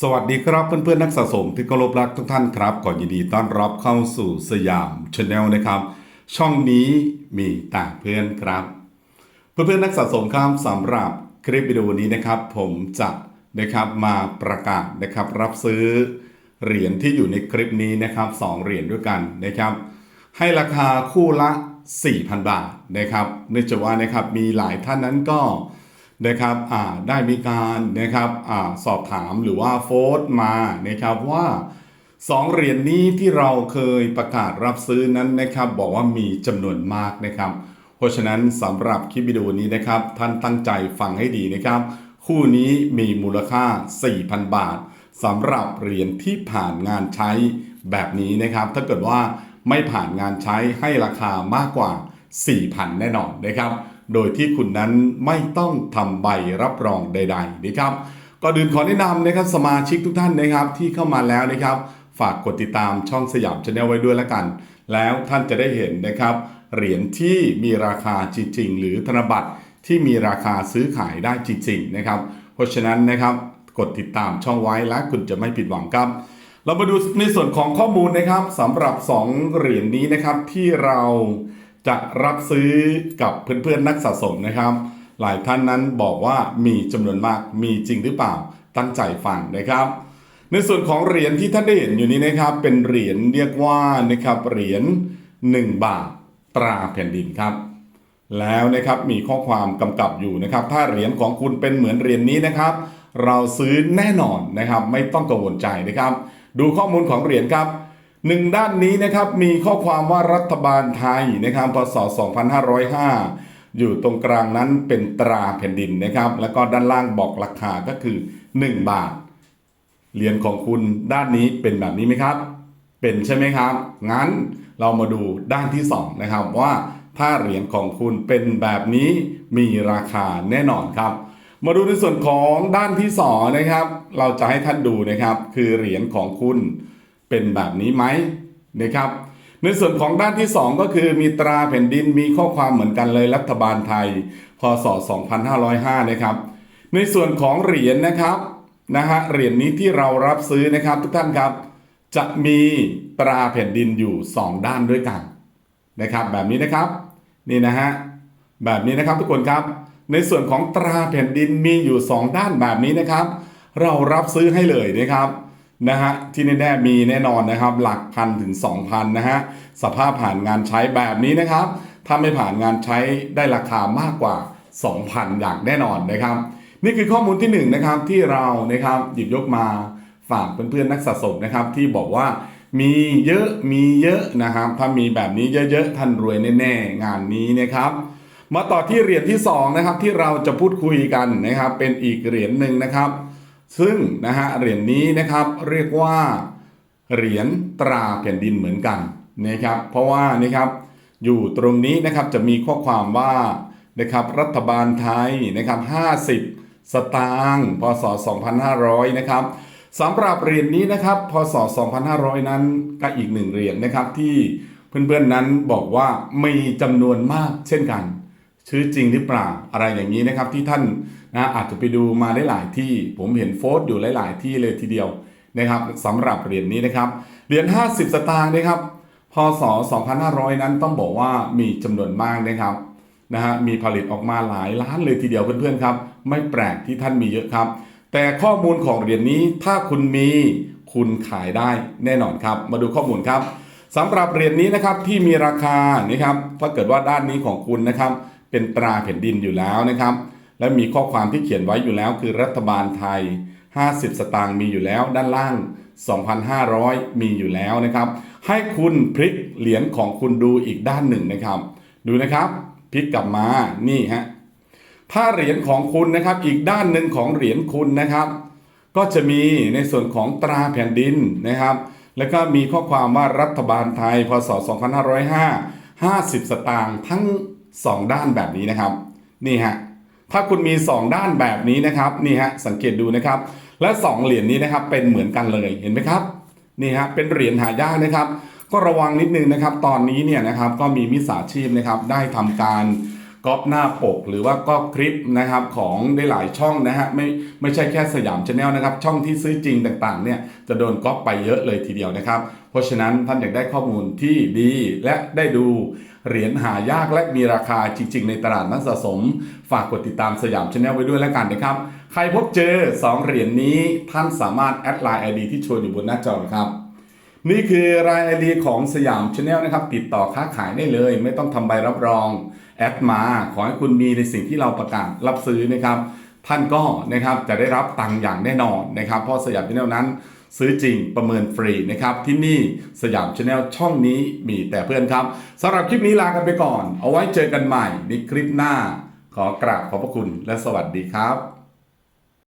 สวัสดีครับเพื่อนๆนักสะสมที่เคารพรักทุกท่านครับก่อนยินดีต้อนรับเข้าสู่สยามชาแนลนะครับ ช่องนี้มีต่างเพื่อนครับ เพื่อนๆนักสะสมครับสำหรับคลิปวิดีโอนี้นะครับ ผมจะนะครับมาประกาศนะครับรับซื้อเหรียญที่อยู่ในคลิปนี้นะครับสองเหรียญด้วยกันนะครับ ให้ราคาคู่ละ 4,000 บาทนะครับเนื่องจากว่านะครับมีหลายท่านนั้นก็ นะครับได้มีการนะครับอสอบถามหรือว่าโฟร์มานะครับว่าสองเหรียญนี้ที่เราเคยประกาศรับซื้อนั้นนะครับ บอกว่ามีจำนวนมากนะครับ เพราะฉะนั้นสำหรับคลิปวิดีโอนี้นะครับ ท่านตั้งใจฟังให้ดีนะครับ คู่นี้มีมูลค่า 4,000 บาทสำหรับเหรียญที่ผ่านงานใช้แบบนี้นะครับ ถ้าเกิดว่าไม่ผ่านงานใช้ให้ราคามากกว่า 4,000 แน่นอนนะครับ โดยที่คุณนั้นไม่ต้องทำใบรับรองใด ๆ นะครับก่อนอื่นขอแนะนำนะครับสมาชิกทุกท่านนะครับที่เข้ามาแล้วนะครับ ฝากกดติดตามช่องสยามชาแนลไว้ด้วยแล้วกัน แล้วท่านจะได้เห็นนะครับ เหรียญที่มีราคาจริง ๆ หรือธนบัตรที่มีราคาซื้อขายได้จริง ๆ นะครับ เพราะฉะนั้นนะครับกดติดตามช่องไว้และคุณจะไม่ผิดหวังครับ เรามาดูในส่วนของข้อมูลนะครับสำหรับ 2 เหรียญนี้นะครับที่เรา จะรับซื้อกับเพื่อนๆนักสะสมนะครับ หลายท่านนั้นบอกว่ามีจำนวนมากมีจริงหรือเปล่าตั้งใจฟังนะครับ ในส่วนของเหรียญที่ท่านได้เห็นอยู่นี้นะครับ เป็นเหรียญเรียกว่านะครับเหรียญ1 บาทตราแผ่นดินครับ แล้วนะครับมีข้อความกำกับอยู่นะครับ ถ้าเหรียญของคุณเป็นเหมือนเหรียญนี้นะครับ เราซื้อแน่นอนนะครับ ไม่ต้องกังวลใจนะครับ ดูข้อมูลของเหรียญครับ หนึ่งด้านนี้นะครับมีข้อความว่ารัฐบาลไทยนะครับพศ 2505 อยู่ตรงกลางนั้นเป็นตราแผ่นดินนะครับ แล้วก็ด้านล่างบอกราคาก็คือ 1 บาท เหรียญของคุณด้านนี้เป็นแบบนี้ไหมครับ เป็นใช่ไหมครับ งั้นเรามาดูด้านที่ 2 นะครับว่าถ้าเหรียญของคุณเป็นแบบนี้มีราคาแน่นอนครับ มาดูในส่วนของด้านที่2นะครับ เราจะให้ท่านดูนะครับ คือเหรียญของคุณ เป็นแบบนี้ไหมนะครับ ในส่วนของด้านที่ 2 ก็คือมีตราแผ่นดินมีข้อความเหมือนกันเลยรัฐบาลไทย พศ 2505 นะครับ ในส่วนของเหรียญนะครับนะฮะเหรียญนี้ที่เรารับซื้อนะครับทุกท่านครับ จะมีตราแผ่นดินอยู่ 2 ด้านด้วยกันนะครับ แบบนี้นะครับนี่นะฮะแบบนี้นะครับทุกคนครับ ในส่วนของตราแผ่นดินมีอยู่ 2 ด้านแบบนี้นะครับ เรารับซื้อให้เลยนะครับ นะฮะที่แน่ๆมีแน่นอนนะครับ หลักพันถึง 2,000 นะฮะสภาพผ่านงานใช้แบบนี้นะครับ ถ้าไม่ผ่านงานใช้ได้ราคามากกว่า 2,000 อย่างแน่นอนนะครับ นี่คือข้อมูลที่1นงนะครับที่เรานะครับหยิบยกมาฝากเพื่อนๆนักสะสมนะครับ ที่บอกว่ามีเยอะมีเยอะนะครับ ถ้ามีแบบนี้เยอะๆท่านรวยแน่ๆ งานนี้นะครับ มาต่อที่เหรียญที่2นะครับที่เราจะพูดคุยกันนะครับ เป็นอีกเหรียญหนึ่งนะครับ ซึ่งนะฮะเหรียญนี้นะครับเรียกว่าเหรียญตราแผ่นดินเหมือนกันนะครับเพราะว่านะครับอยู่ตรงนี้นะครับจะมีข้อความว่านะครับรัฐบาลไทยนะครับ50 สตางค์พศ 2500 นะครับสำหรับเหรียญนี้นะครับพศ 2500 นั้นก็อีกหนึ่งเหรียญนะครับที่เพื่อนๆนั้นบอกว่ามีจำนวนมากเช่นกันชื่อจริงหรือเปล่าอะไรอย่างนี้นะครับที่ท่าน นะอาจจะไปดูมาได้หลายที่ ผมเห็นโฟสต์อยู่หลาย ๆ ที่เลยทีเดียวนะครับสำหรับเหรียญนี้นะครับเหรียญ50 สตางค์นะครับพศ 2500 นั้นต้องบอกว่ามีจำนวนมากนะครับนะฮะมีผลิตออกมาหลายล้านเลยทีเดียวเพื่อนๆครับ ไม่แปลกที่ท่านมีเยอะครับ แต่ข้อมูลของเหรียญนี้ถ้าคุณมีคุณขายได้แน่นอนครับ มาดูข้อมูลครับสำหรับเหรียญนี้นะครับที่มีราคานี่ครับถ้าเกิดว่าด้านนี้ของคุณนะครับ เป็นตราแผ่นดินอยู่แล้วนะครับ และมีข้อความที่เขียนไว้อยู่แล้วคือรัฐบาลไทย 50 สตางค์มีอยู่แล้ว ด้านล่าง 2,500 มีอยู่แล้วนะครับ ให้คุณพลิกเหรียญของคุณดูอีกด้านหนึ่งนะครับ ดูนะครับพลิกกลับมานี่ฮะถ้าเหรียญของคุณนะครับอีกด้านหนึ่งของเหรียญคุณนะครับ ก็จะมีในส่วนของตราแผ่นดินนะครับ แล้วก็มีข้อความว่ารัฐบาลไทยพศ 2505 50 สตางค์ทั้ง 2 ด้านแบบนี้นะครับ นี่ฮะ ถ้าคุณมี 2 ด้านแบบนี้นะครับนี่ฮะสังเกตดูนะครับ และ 2 เหรียญนี้นะครับเป็นเหมือนกันเลยเห็นไหมครับนี่ฮะเป็นเหรียญหายากนะครับ ก็ระวังนิดนึงนะครับ ตอนนี้เนี่ยนะครับก็มีมิจฉาชีพนะครับได้ทำการก๊อปหน้าปกหรือว่าก๊อปคลิปนะครับของได้หลายช่องนะฮะไม่ไม่ใช่แค่สยามชาแนลนะครับ ช่องที่ซื้อจริงต่างๆเนี่ยจะโดนก๊อปไปเยอะเลยทีเดียวนะครับ เพราะฉะนั้นท่านอยากได้ข้อมูลที่ดีและได้ดู เหรียญหายากและมีราคาจริง ๆ ในตลาดนักสะสม ฝากกดติดตามสยามชาแนลไว้ด้วยแล้วกันนะครับ ใครพบเจอ 2 เหรียญนี้ท่านสามารถแอดไลน์ ID ที่โชว์อยู่บนหน้าจอครับนี่คือรายละเอียดของสยามชาแนลนะครับ ติดต่อค้าขายได้เลย ไม่ต้องทำใบรับรอง แอดมา ขอให้คุณมีในสิ่งที่เราประกาศรับซื้อนะครับ ท่านก็นะครับจะได้รับตังค์อย่างแน่นอนนะครับ เพราะสยามชาแนลนั้น ซื้อจริงประเมินฟรีนะครับ ที่นี่สยามชาแนลช่องนี้มีแต่เพื่อนครับสำหรับคลิปนี้ลากันไปก่อน เอาไว้เจอกันใหม่ในคลิปหน้า ขอกราบขอบพระคุณและสวัสดีครับ